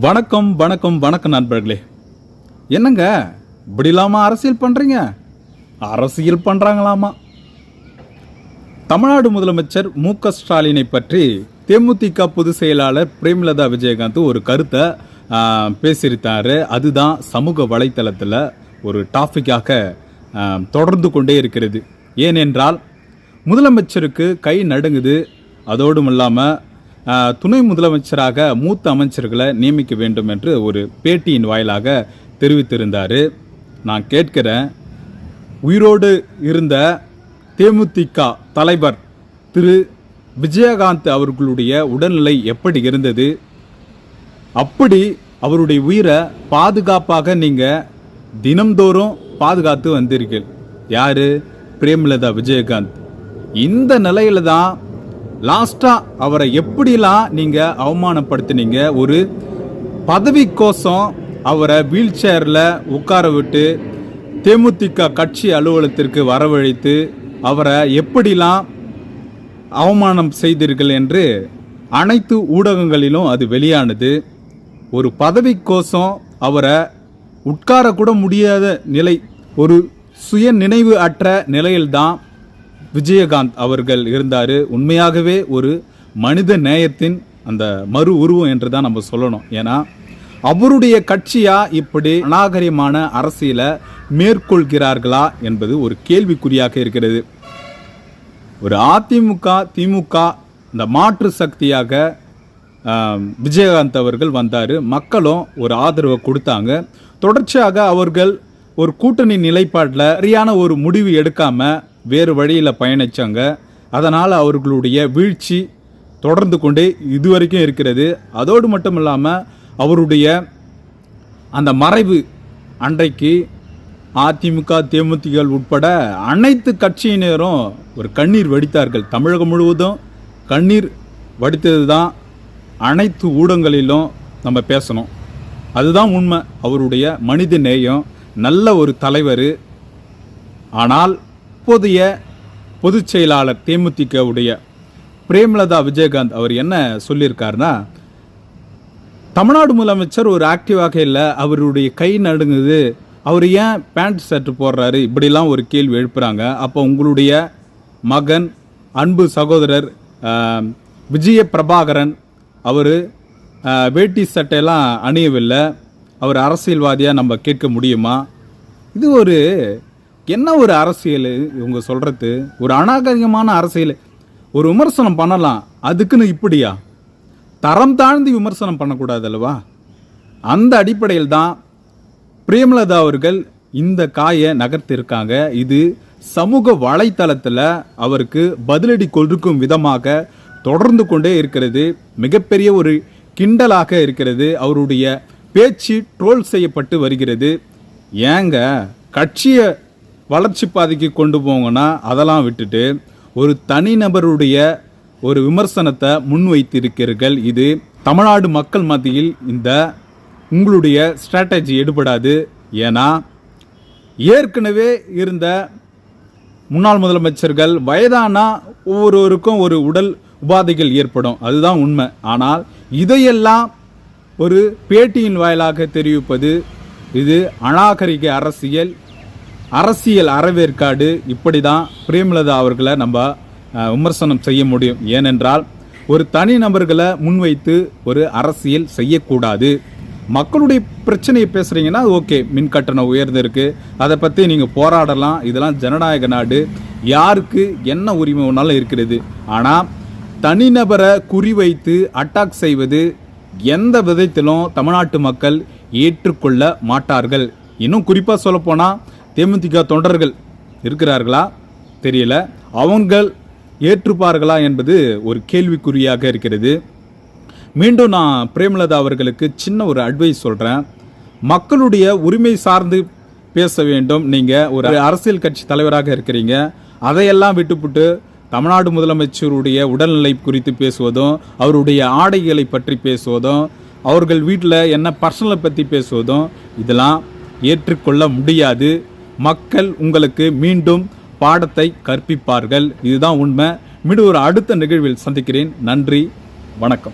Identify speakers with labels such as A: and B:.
A: வணக்கம் வணக்கம் வணக்கம் நண்பர்களே. என்னங்க இப்படி இல்லாமல் அரசியல் பண்ணுறீங்க அரசியல் பண்ணுறாங்களாமா தமிழ்நாடு முதலமைச்சர் மு க ஸ்டாலினை பற்றி தேமுதிக பொதுச் செயலாளர் பிரேமலதா விஜயகாந்த் ஒரு கருத்தை பேசியிருத்தார் பேசியிருந்தாரு அதுதான் சமூக வலைத்தளத்தில் ஒரு டாபிக்காக தொடர்ந்து கொண்டே இருக்கிறது. ஏனென்றால் முதலமைச்சருக்கு கை நடுங்குது. அதோடும் இல்லாமல் துணை முதலமைச்சராக மூத்த அமைச்சர்களை நியமிக்க வேண்டும் என்று ஒரு பேட்டியின் வாயிலாக தெரிவித்திருந்தார். நான் கேட்கிறேன் உயிரோடு இருந்த தேமுதிக தலைவர் திரு. விஜயகாந்த் அவர்களுடைய உடல்நிலை எப்படி இருந்தது? அப்படி அவருடைய உயிரை பாதுகாப்பாக நீங்கள் தினம்தோறும் பாதுகாத்து வந்தீர்கள். யார்? பிரேமலதா விஜயகாந்த். இந்த நிலையில தான் லாஸ்ட்டாக அவரை எப்படிலாம் நீங்கள் அவமானப்படுத்தினீங்க? ஒரு பதவி அவரை வீல் சேரில் உட்கார விட்டு தேமுதிக கட்சி அலுவலகத்திற்கு வரவழைத்து அவரை எப்படிலாம் அவமானம் செய்தீர்கள் என்று அனைத்து ஊடகங்களிலும் அது வெளியானது. ஒரு பதவிக்கோசம் அவரை உட்காரக்கூட முடியாத நிலை ஒரு சுய நினைவு அற்ற நிலையில்தான் விஜயகாந்த் அவர்கள் இருந்தார். உண்மையாகவே ஒரு மனித நேயத்தின் அந்த மறு உருவம் என்று தான் நம்ம சொல்லணும். ஏன்னா அவருடைய கட்சியா இப்படி அநாகரிகமான அரசியலை மேற்கொள்கிறார்களா என்பது ஒரு கேள்விக்குறியாக இருக்கிறது. ஒரு அதிமுக திமுக இந்த மாற்று சக்தியாக விஜயகாந்த் அவர்கள் வந்தார். மக்களும் ஒரு ஆதரவை கொடுத்தாங்க. தொடர்ச்சியாக அவர்கள் ஒரு கூட்டணி நிலைப்பாட்டில் சரியான ஒரு முடிவு எடுக்காமல் வேறு வழியில் பயணிச்சாங்க. அதனால் அவர்களுடைய வீழ்ச்சி தொடர்ந்து கொண்டே இதுவரைக்கும் இருக்கிறது. அதோடு மட்டும் இல்லாமல் அவருடைய அந்த மறைவு அன்றைக்கு அதிமுக தேமுதிக உட்பட அனைத்து கட்சியினரும் ஒரு கண்ணீர் வடித்தார்கள். தமிழகம் முழுவதும் கண்ணீர் வடித்தது தான் அனைத்து ஊடகங்களிலும் நம்ம பேசணும். அதுதான் உண்மை. அவருடைய மனித நேயம். நல்ல ஒரு தலைவர். ஆனால் இப்போதைய பொதுச் செயலாளர் தேமுதிகவுடைய பிரேமலதா விஜயகாந்த் அவர் என்ன சொல்லியிருக்காருன்னா தமிழ்நாடு முதலமைச்சர் ஒரு ஆக்டிவாக இல்லை அவருடைய கை நடுங்குது. அவர் ஏன் பேண்ட் ஷர்ட் போடுறாரு? இப்படிலாம் ஒரு கேள்வி எழுப்புறாங்க. அப்போ உங்களுடைய மகன் அன்பு சகோதரர் விஜய பிரபாகரன் அவர் வேட்டி சட்டையெல்லாம் அணியவில்லை. அவர் அரசியல்வாதியாக நம்ம கேட்க முடியுமா? இது ஒரு என்ன ஒரு அரசியல்? இவங்க சொல்கிறது ஒரு அநாகரிகமான அரசியல். ஒரு விமர்சனம் பண்ணலாம். அதுக்குன்னு இப்படியா? தரம் தாழ்ந்து விமர்சனம் பண்ணக்கூடாது அல்லவா? அந்த அடிப்படையில் தான் பிரேமலதா அவர்கள் இந்த காயை நகர்த்திருக்காங்க. இது சமூக வலைத்தளத்தில் அவருக்கு பதிலடி கொடுக்கும் விதமாக தொடர்ந்து கொண்டே இருக்கிறது. மிகப்பெரிய ஒரு கிண்டலாக இருக்கிறது. அவருடைய பேச்சு ட்ரோல் செய்யப்பட்டு வருகிறது. ஏங்க கட்சியை வளர்ச்சி பாதைக்கு கொண்டு போங்கன்னா அதெல்லாம் விட்டுட்டு ஒரு தனிநபருடைய ஒரு விமர்சனத்தை முன்வைத்திருக்கிறீர்கள். இது தமிழ்நாடு மக்கள் மத்தியில் இந்த உங்களுடைய ஸ்ட்ராட்டஜி எடுபடாது. ஏன்னா ஏற்கனவே இருந்த முன்னாள் முதலமைச்சர்கள் வயதானா ஒவ்வொருவருக்கும் ஒரு உடல் உபாதைகள் ஏற்படும். அதுதான் உண்மை. ஆனால் இதையெல்லாம் ஒரு பேட்டியின் வாயிலாக தெரிவிப்பது இது அநாகரிக அரசியல் அரசியல் அறவேற்காடு இப்படி தான் பிரேமலதா அவர்களை நம்ம விமர்சனம் செய்ய முடியும். ஏனென்றால் ஒரு தனி நபர்களை முன்வைத்து ஒரு அரசியல் செய்யக்கூடாது. மக்களுடைய பிரச்சனையை பேசுகிறீங்கன்னா ஓகே. மின் கட்டணம் உயர்ந்திருக்கு. அதை பற்றி நீங்கள் போராடலாம். இதெல்லாம் ஜனநாயக நாடு. யாருக்கு என்ன உரிமை வேணாலும் இருக்கிறது. ஆனால் தனிநபரை குறிவைத்து அட்டாக் செய்வது எந்த விதத்திலும் தமிழ்நாட்டு மக்கள் ஏற்றுக்கொள்ள மாட்டார்கள். இன்னும் குறிப்பாக சொல்லப்போனால் தேமுதிக தொண்டர்கள் இருக்கிறார்களா? தெரியல. அவங்கள் ஏற்றுப்பார்களா என்பது ஒரு கேள்விக்குறியாக இருக்கிறது. மீண்டும் நான் பிரேமலதா அவர்களுக்கு சின்ன ஒரு அட்வைஸ் சொல்கிறேன் மக்களுடைய உரிமை சார்ந்து பேச வேண்டும். நீங்கள் ஒரு அரசியல் கட்சி தலைவராக இருக்கிறீங்க. அதையெல்லாம் விட்டுப்புட்டு தமிழ்நாடு முதலமைச்சருடைய உடல்நிலை குறித்து பேசுவதும் அவருடைய ஆடைகளை பற்றி பேசுவதும் அவர்கள் வீட்டில் என்ன பர்சனலை பற்றி பேசுவதும் இதெல்லாம் ஏற்றுக்கொள்ள முடியாது. மக்கள் உங்களுக்கு மீண்டும் பாடத்தை கற்பிப்பார்கள். இதுதான் உண்மை. மீண்டும் ஒரு அடுத்த நிகழ்வில் சந்திக்கிறேன். நன்றி. வணக்கம்.